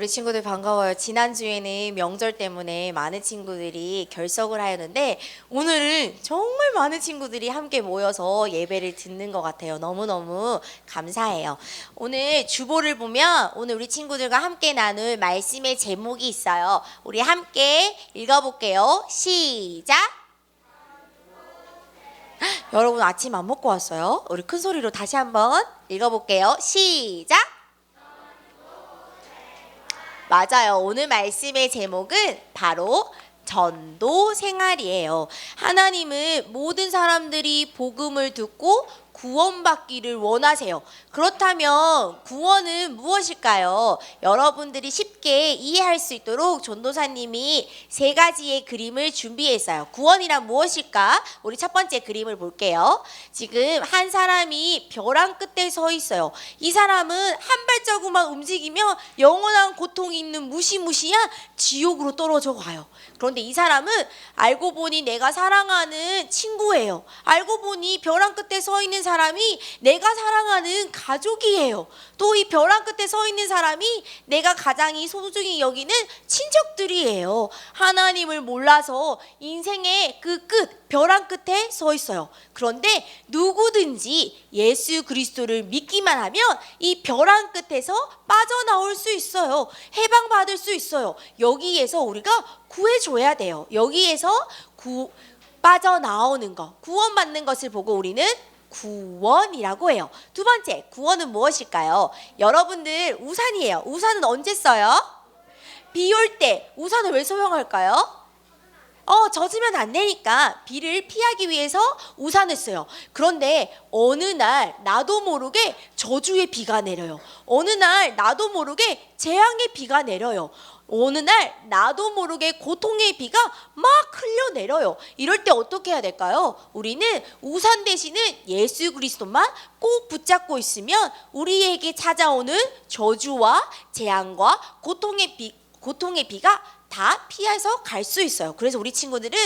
우리 친구들 반가워요. 지난주에는 명절 때문에 많은 친구들이 결석을 하였는데 오늘은 정말 많은 친구들이 함께 모여서 예배를 듣는 것 같아요. 너무너무 감사해요. 오늘 주보를 보면 오늘 우리 친구들과 함께 나눌 말씀의 제목이 있어요. 우리 함께 읽어볼게요. 시작! 여러분 아침 안 먹고 왔어요? 우리 큰 소리로 다시 한번 읽어볼게요. 시작! 맞아요. 오늘 말씀의 제목은 바로 전도 생활이에요. 하나님은 모든 사람들이 복음을 듣고 구원받기를 원하세요. 그렇다면 구원은 무엇일까요? 여러분들이 쉽게 이해할 수 있도록 전도사님이 세 가지의 그림을 준비했어요. 구원이란 무엇일까? 우리 첫 번째 그림을 볼게요. 지금 한 사람이 벼랑 끝에 서 있어요. 이 사람은 한 발자국만 움직이면 영원한 고통이 있는 무시무시한 지옥으로 떨어져 가요. 그런데 이 사람은 알고 보니 내가 사랑하는 친구예요. 알고 보니 벼랑 끝에 서 있는 사람 이 내가 사랑하는 가족이에요. 또 이 벼랑 끝에 서 있는 사람이 내가 가장 이 소중히 여기는 친척들이에요. 하나님을 몰라서 인생의 그 끝, 벼랑 끝에 서 있어요. 그런데 누구든지 예수 그리스도를 믿기만 하면 이 벼랑 끝에서 빠져나올 수 있어요. 해방받을 수 있어요. 여기에서 우리가 구해줘야 돼요. 여기에서 구, 빠져나오는 것, 구원받는 것을 보고 우리는 구원이라고 해요. 두 번째, 구원은 무엇일까요? 여러분들 우산이에요. 우산은 언제 써요? 비 올 때 우산을 왜 소용할까요? 어, 젖으면 안 되니까 비를 피하기 위해서 우산을 써요. 그런데 어느 날 나도 모르게 저주의 비가 내려요. 어느 날 나도 모르게 재앙의 비가 내려요. 어느 날 나도 모르게 고통의 비가 막 흘려내려요. 이럴 때 어떻게 해야 될까요? 우리는 우산 대신은 예수 그리스도만 꼭 붙잡고 있으면 우리에게 찾아오는 저주와 재앙과 고통의 비, 고통의 비가 다 피해서 갈 수 있어요. 그래서 우리 친구들은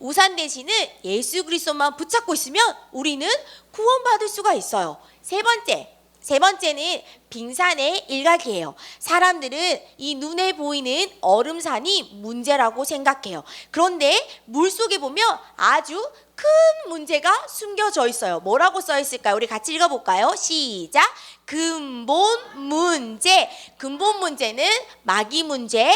우산 대신은 예수 그리스도만 붙잡고 있으면 우리는 구원받을 수가 있어요. 세 번째, 세 번째는 빙산의 일각이에요. 사람들은 이 눈에 보이는 얼음산이 문제라고 생각해요. 그런데 물 속에 보면 아주 큰 문제가 숨겨져 있어요. 뭐라고 써 있을까요? 우리 같이 읽어볼까요? 시작. 근본 문제. 근본 문제는 마귀 문제,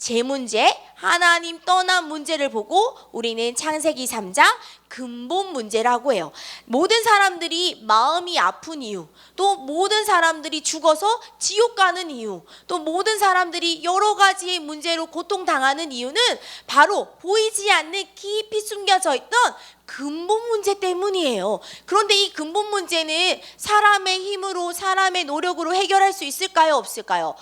제 문제, 하나님 떠난 문제를 보고 우리는 창세기 3장 근본 문제라고 해요. 모든 사람들이 마음이 아픈 이유, 또 모든 사람들이 죽어서 지옥 가는 이유, 또 모든 사람들이 여러 가지의 문제로 고통당하는 이유는 바로 보이지 않는 깊이 숨겨져 있던 근본 문제 때문이에요. 그런데 이 근본 문제는 사람의 힘으로, 사람의 노력으로 해결할 수 있을까요? 없을까요?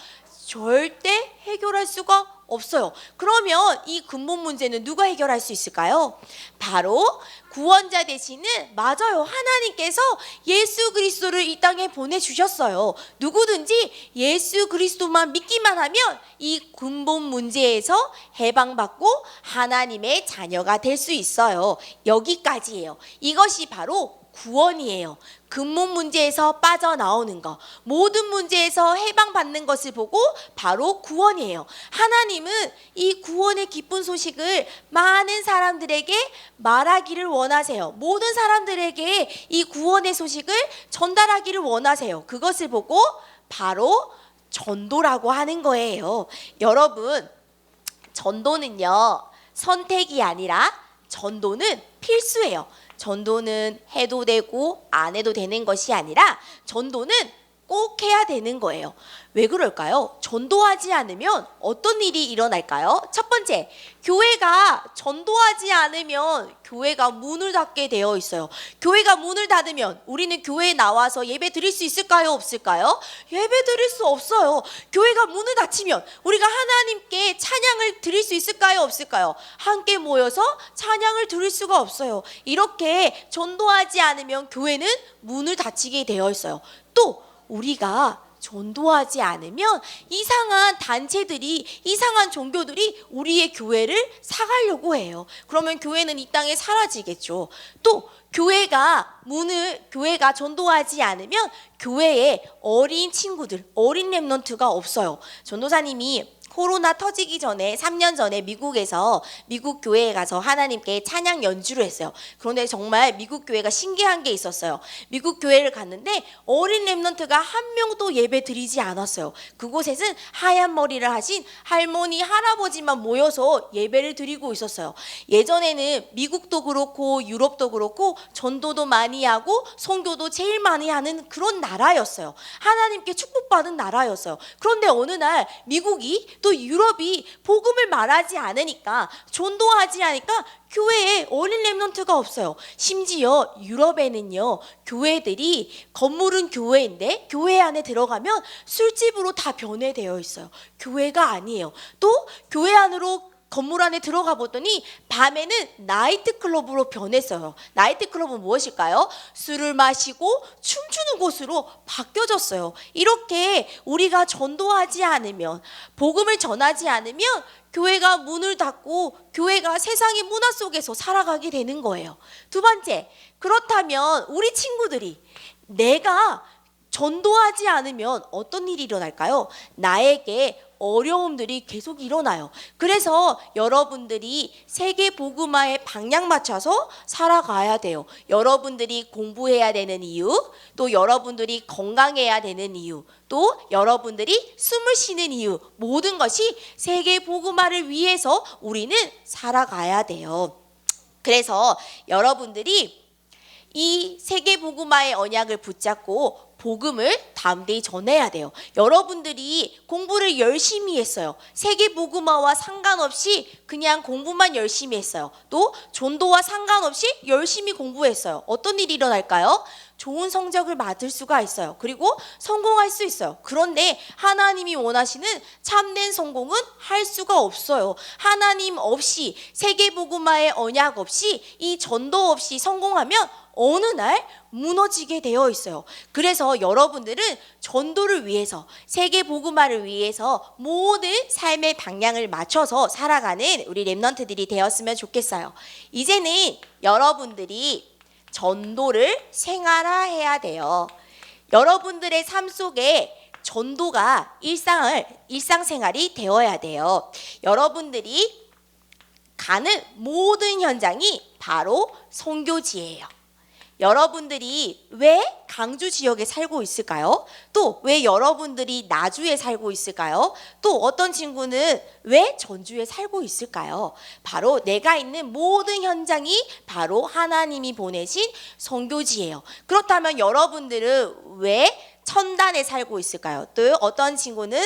절대 해결할 수가 없어요. 그러면 이 근본 문제는 누가 해결할 수 있을까요? 바로 구원자 되시는 맞아요. 하나님께서 예수 그리스도를 이 땅에 보내 주셨어요. 누구든지 예수 그리스도만 믿기만 하면 이 근본 문제에서 해방받고 하나님의 자녀가 될 수 있어요. 여기까지예요. 이것이 바로 구원이에요. 근본 문제에서 빠져나오는 것, 모든 문제에서 해방받는 것을 보고 바로 구원이에요. 하나님은 이 구원의 기쁜 소식을 많은 사람들에게 말하기를 원하세요. 모든 사람들에게 이 구원의 소식을 전달하기를 원하세요. 그것을 보고 바로 전도라고 하는 거예요. 여러분, 전도는요, 선택이 아니라 전도는 필수예요. 전도는 해도 되고 안 해도 되는 것이 아니라 전도는 꼭 해야 되는 거예요. 왜 그럴까요? 전도하지 않으면 어떤 일이 일어날까요? 첫 번째, 교회가 전도하지 않으면 교회가 문을 닫게 되어 있어요. 교회가 문을 닫으면 우리는 교회에 나와서 예배 드릴 수 있을까요? 없을까요? 예배 드릴 수 없어요. 교회가 문을 닫히면 우리가 하나님께 찬양을 드릴 수 있을까요? 없을까요? 함께 모여서 찬양을 드릴 수가 없어요. 이렇게 전도하지 않으면 교회는 문을 닫히게 되어 있어요. 또 우리가 전도하지 않으면 이상한 단체들이 이상한 종교들이 우리의 교회를 사가려고 해요. 그러면 교회는 이 땅에 사라지겠죠. 또 교회가 문을 교회가 전도하지 않으면 교회에 어린 친구들, 어린 랩런트가 없어요. 전도사님이 코로나 터지기 전에 3년 전에 미국에서 미국 교회에 가서 하나님께 찬양 연주를 했어요. 그런데 정말 미국 교회가 신기한 게 있었어요. 미국 교회를 갔는데 어린 랩런트가 한 명도 예배 드리지 않았어요. 그곳에는 하얀 머리를 하신 할머니 할아버지만 모여서 예배를 드리고 있었어요. 예전에는 미국도 그렇고 유럽도 그렇고 전도도 많이 하고 선교도 제일 많이 하는 그런 나라였어요. 하나님께 축복받은 나라였어요. 그런데 어느 날 미국이 또 유럽이 복음을 말하지 않으니까 전도하지 않으니까 교회에 어린 랩런트가 없어요. 심지어 유럽에는요 교회들이 건물은 교회인데 교회 안에 들어가면 술집으로 다 변해되어 있어요. 교회가 아니에요. 또 교회 안으로 건물 안에 들어가 보더니 밤에는 나이트 클럽으로 변했어요. 나이트 클럽은 무엇일까요? 술을 마시고 춤추는 곳으로 바뀌어졌어요. 이렇게 우리가 전도하지 않으면 복음을 전하지 않으면 교회가 문을 닫고 교회가 세상의 문화 속에서 살아가게 되는 거예요. 두 번째, 그렇다면 우리 친구들이 내가 전도하지 않으면 어떤 일이 일어날까요? 나에게 어려움들이 계속 일어나요. 그래서 여러분들이 세계 복음화에 방향 맞춰서 살아가야 돼요. 여러분들이 공부해야 되는 이유, 또 여러분들이 건강해야 되는 이유, 또 여러분들이 숨을 쉬는 이유, 모든 것이 세계 복음화를 위해서 우리는 살아가야 돼요. 그래서 여러분들이 이 세계 복음화의 언약을 붙잡고 복음을 담대히 전해야 돼요. 여러분들이 공부를 열심히 했어요. 세계 복음화와 상관없이 그냥 공부만 열심히 했어요. 또 전도와 상관없이 열심히 공부했어요. 어떤 일이 일어날까요? 좋은 성적을 받을 수가 있어요. 그리고 성공할 수 있어요. 그런데 하나님이 원하시는 참된 성공은 할 수가 없어요. 하나님 없이 세계 복음화의 언약 없이 이 전도 없이 성공하면 어느 날 무너지게 되어 있어요. 그래서 여러분들은 전도를 위해서 세계 복음화를 위해서 모든 삶의 방향을 맞춰서 살아가는 우리 랩런트들이 되었으면 좋겠어요. 이제는 여러분들이 전도를 생활화해야 돼요. 여러분들의 삶 속에 전도가 일상을 일상생활이 되어야 돼요. 여러분들이 가는 모든 현장이 바로 선교지예요. 여러분들이 왜 강주 지역에 살고 있을까요? 또 왜 여러분들이 나주에 살고 있을까요? 또 어떤 친구는 왜 전주에 살고 있을까요? 바로 내가 있는 모든 현장이 바로 하나님이 보내신 선교지예요. 그렇다면 여러분들은 왜 천단에 살고 있을까요? 또 어떤 친구는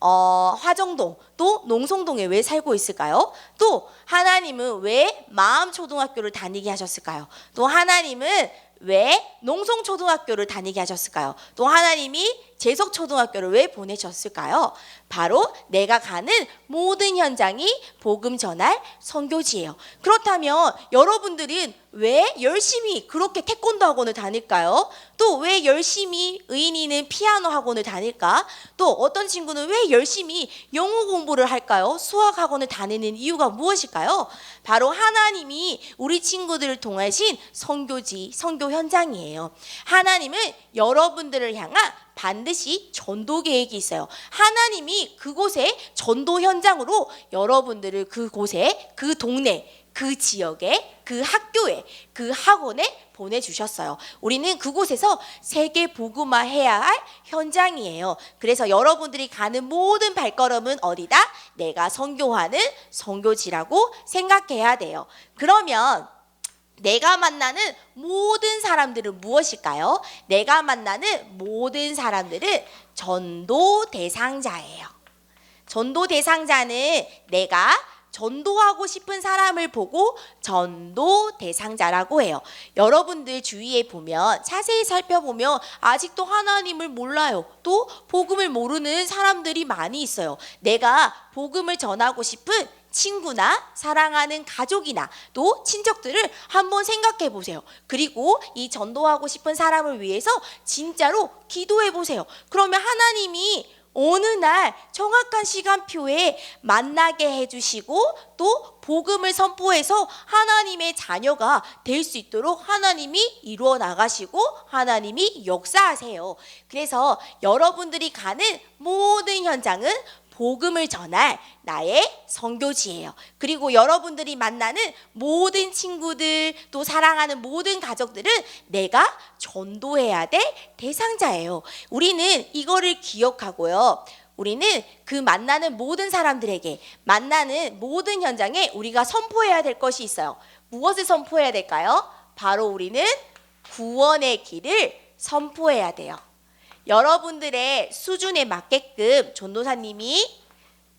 어, 화정동 또 농성동에 왜 살고 있을까요? 또 하나님은 왜 마음 초등학교를 다니게 하셨을까요? 또 하나님은 왜 농성초등학교를 다니게 하셨을까요? 또 하나님이 재석 초등학교를 왜 보내셨을까요? 바로 내가 가는 모든 현장이 복음 전할 선교지예요. 그렇다면 여러분들은 왜 열심히 그렇게 태권도 학원을 다닐까요? 또 왜 열심히 의인이는 피아노 학원을 다닐까? 또 어떤 친구는 왜 열심히 영어 공부를 할까요? 수학 학원을 다니는 이유가 무엇일까요? 바로 하나님이 우리 친구들을 통하신 선교지, 선교 현장이에요. 하나님은 여러분들을 향한 반드시 전도 계획이 있어요. 하나님이 그곳에 전도 현장으로 여러분들을 그곳에 그 동네 그 지역에 그 학교에 그 학원에 보내주셨어요. 우리는 그곳에서 세계 복음화 해야 할 현장이에요. 그래서 여러분들이 가는 모든 발걸음은 어디다? 내가 선교하는 선교지라고 생각해야 돼요. 그러면 내가 만나는 모든 사람들은 무엇일까요? 내가 만나는 모든 사람들은 전도 대상자예요. 전도 대상자는 내가 전도하고 싶은 사람을 보고 전도 대상자라고 해요. 여러분들 주위에 보면 자세히 살펴보면 아직도 하나님을 몰라요. 또 복음을 모르는 사람들이 많이 있어요. 내가 복음을 전하고 싶은 친구나 사랑하는 가족이나 또 친척들을 한번 생각해 보세요. 그리고 이 전도하고 싶은 사람을 위해서 진짜로 기도해 보세요. 그러면 하나님이 어느 날 정확한 시간표에 만나게 해주시고 또 복음을 선포해서 하나님의 자녀가 될 수 있도록 하나님이 이루어 나가시고 하나님이 역사하세요. 그래서 여러분들이 가는 모든 현장은 복음을 전할 나의 선교지예요. 그리고 여러분들이 만나는 모든 친구들 또 사랑하는 모든 가족들은 내가 전도해야 될 대상자예요. 우리는 이거를 기억하고요. 우리는 그 만나는 모든 사람들에게 만나는 모든 현장에 우리가 선포해야 될 것이 있어요. 무엇을 선포해야 될까요? 바로 우리는 구원의 길을 선포해야 돼요. 여러분들의 수준에 맞게끔 전도사님이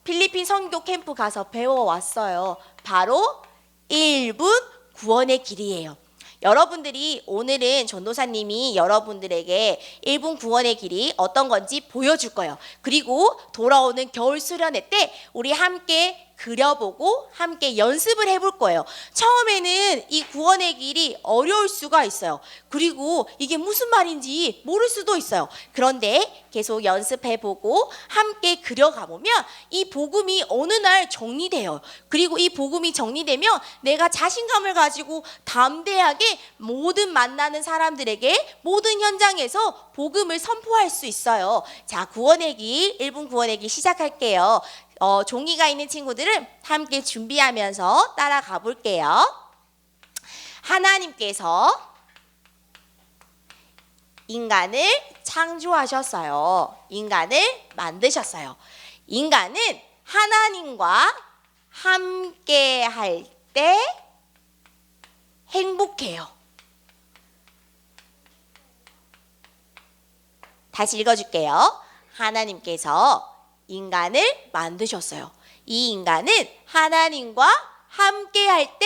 필리핀 선교 캠프 가서 배워왔어요. 바로 1분 구원의 길이에요. 여러분들이 오늘은 전도사님이 여러분들에게 1분 구원의 길이 어떤 건지 보여줄 거예요. 그리고 돌아오는 겨울 수련회 때 우리 함께 그려보고 함께 연습을 해볼 거예요. 처음에는 이 구원의 길이 어려울 수가 있어요. 그리고 이게 무슨 말인지 모를 수도 있어요. 그런데 계속 연습해보고 함께 그려가보면 이 복음이 어느 날 정리돼요. 그리고 이 복음이 정리되면 내가 자신감을 가지고 담대하게 모든 만나는 사람들에게 모든 현장에서 복음을 선포할 수 있어요. 자, 구원의 길, 1분 구원의 길 시작할게요. 어, 종이가 있는 친구들은 함께 준비하면서 따라가 볼게요. 하나님께서 인간을 창조하셨어요. 인간을 만드셨어요. 인간은 하나님과 함께 할 때 행복해요. 다시 읽어줄게요. 하나님께서 인간을 만드셨어요. 이 인간은 하나님과 함께 할 때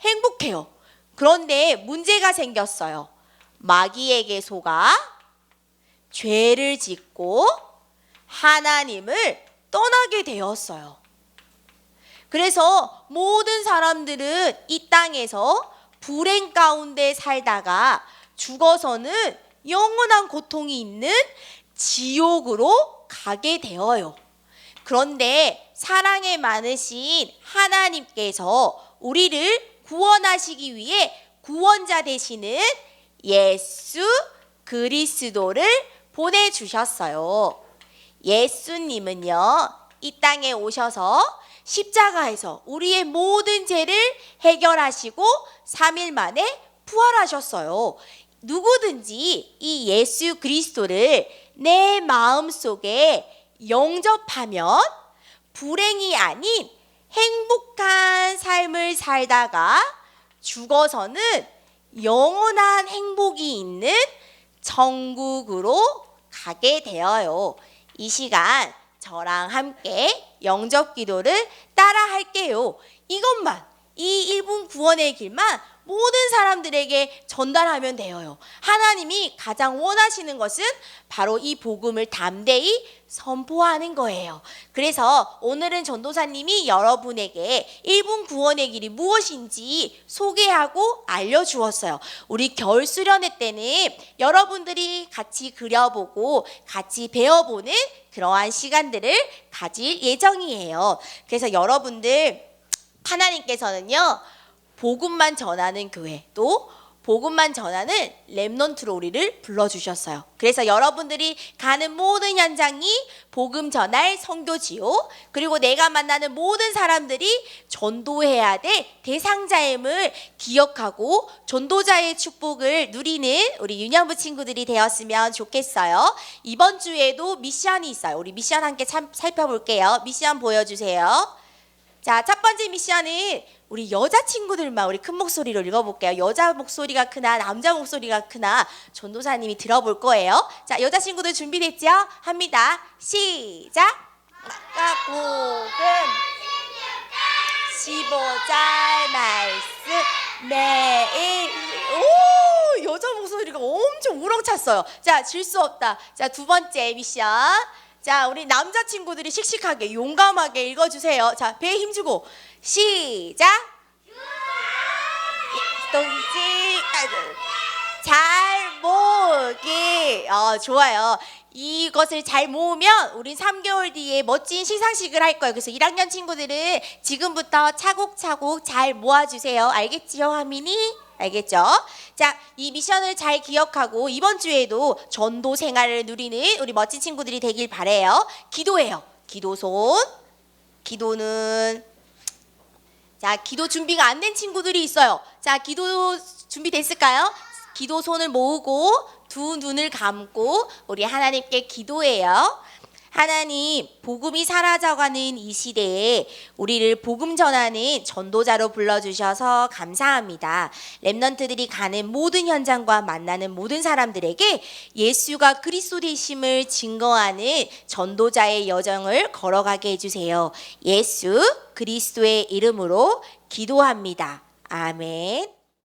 행복해요. 그런데 문제가 생겼어요. 마귀에게 속아 죄를 짓고 하나님을 떠나게 되었어요. 그래서 모든 사람들은 이 땅에서 불행 가운데 살다가 죽어서는 영원한 고통이 있는 지옥으로 가게 되어요. 그런데 사랑에 많으신 하나님께서 우리를 구원하시기 위해 구원자 되시는 예수 그리스도를 보내주셨어요. 예수님은요, 이 땅에 오셔서 십자가에서 우리의 모든 죄를 해결하시고 3일 만에 부활하셨어요. 누구든지 이 예수 그리스도를 내 마음 속에 영접하면 불행이 아닌 행복한 삶을 살다가 죽어서는 영원한 행복이 있는 천국으로 가게 되어요. 이 시간 저랑 함께 영접 기도를 따라 할게요. 이것만 이 1분 구원의 길만 모든 사람들에게 전달하면 되어요. 하나님이 가장 원하시는 것은 바로 이 복음을 담대히 선포하는 거예요. 그래서 오늘은 전도사님이 여러분에게 1분 구원의 길이 무엇인지 소개하고 알려주었어요. 우리 겨울 수련회 때는 여러분들이 같이 그려보고 같이 배워보는 그러한 시간들을 가질 예정이에요. 그래서 여러분들 하나님께서는요. 복음만 전하는 교회 또 복음만 전하는 렘넌트로 우리를 불러주셨어요. 그래서 여러분들이 가는 모든 현장이 복음 전할 성교지요. 그리고 내가 만나는 모든 사람들이 전도해야 될 대상자임을 기억하고 전도자의 축복을 누리는 우리 유년부 친구들이 되었으면 좋겠어요. 이번 주에도 미션이 있어요. 우리 미션 함께 참, 살펴볼게요. 미션 보여주세요. 자, 첫 번째 미션은 우리 여자 친구들만 우리 큰 목소리로 읽어볼게요. 여자 목소리가 크나 남자 목소리가 크나 전도사님이 들어볼 거예요. 자, 여자 친구들 준비됐죠? 합니다. 시작. 아까 복음 15절 말씀 매일 오 여자 목소리가 엄청 우렁찼어요. 자, 질 수 없다. 자, 두 번째 미션. 자, 우리 남자 친구들이 씩씩하게 용감하게 읽어 주세요. 자, 배에 힘 주고 시작. 동지 잘 모으기. 어, 좋아요. 이것을 잘 모으면 우린 3개월 뒤에 멋진 시상식을 할 거예요. 그래서 1학년 친구들은 지금부터 차곡차곡 잘 모아주세요. 알겠지요, 하민이? 알겠죠? 자, 이 미션을 잘 기억하고 이번 주에도 전도 생활을 누리는 우리 멋진 친구들이 되길 바래요. 기도해요. 기도 손. 기도는 자, 기도 준비가 안 된 친구들이 있어요. 자, 기도 준비됐을까요? 기도 손을 모으고 두 눈을 감고 우리 하나님께 기도해요. 하나님, 복음이 사라져가는 이 시대에 우리를 복음 전하는 전도자로 불러주셔서 감사합니다. 랩런트들이 가는 모든 현장과 만나는 모든 사람들에게 예수가 그리스도 되심을 증거하는 전도자의 여정을 걸어가게 해주세요. 예수 그리스도의 이름으로 기도합니다. 아멘.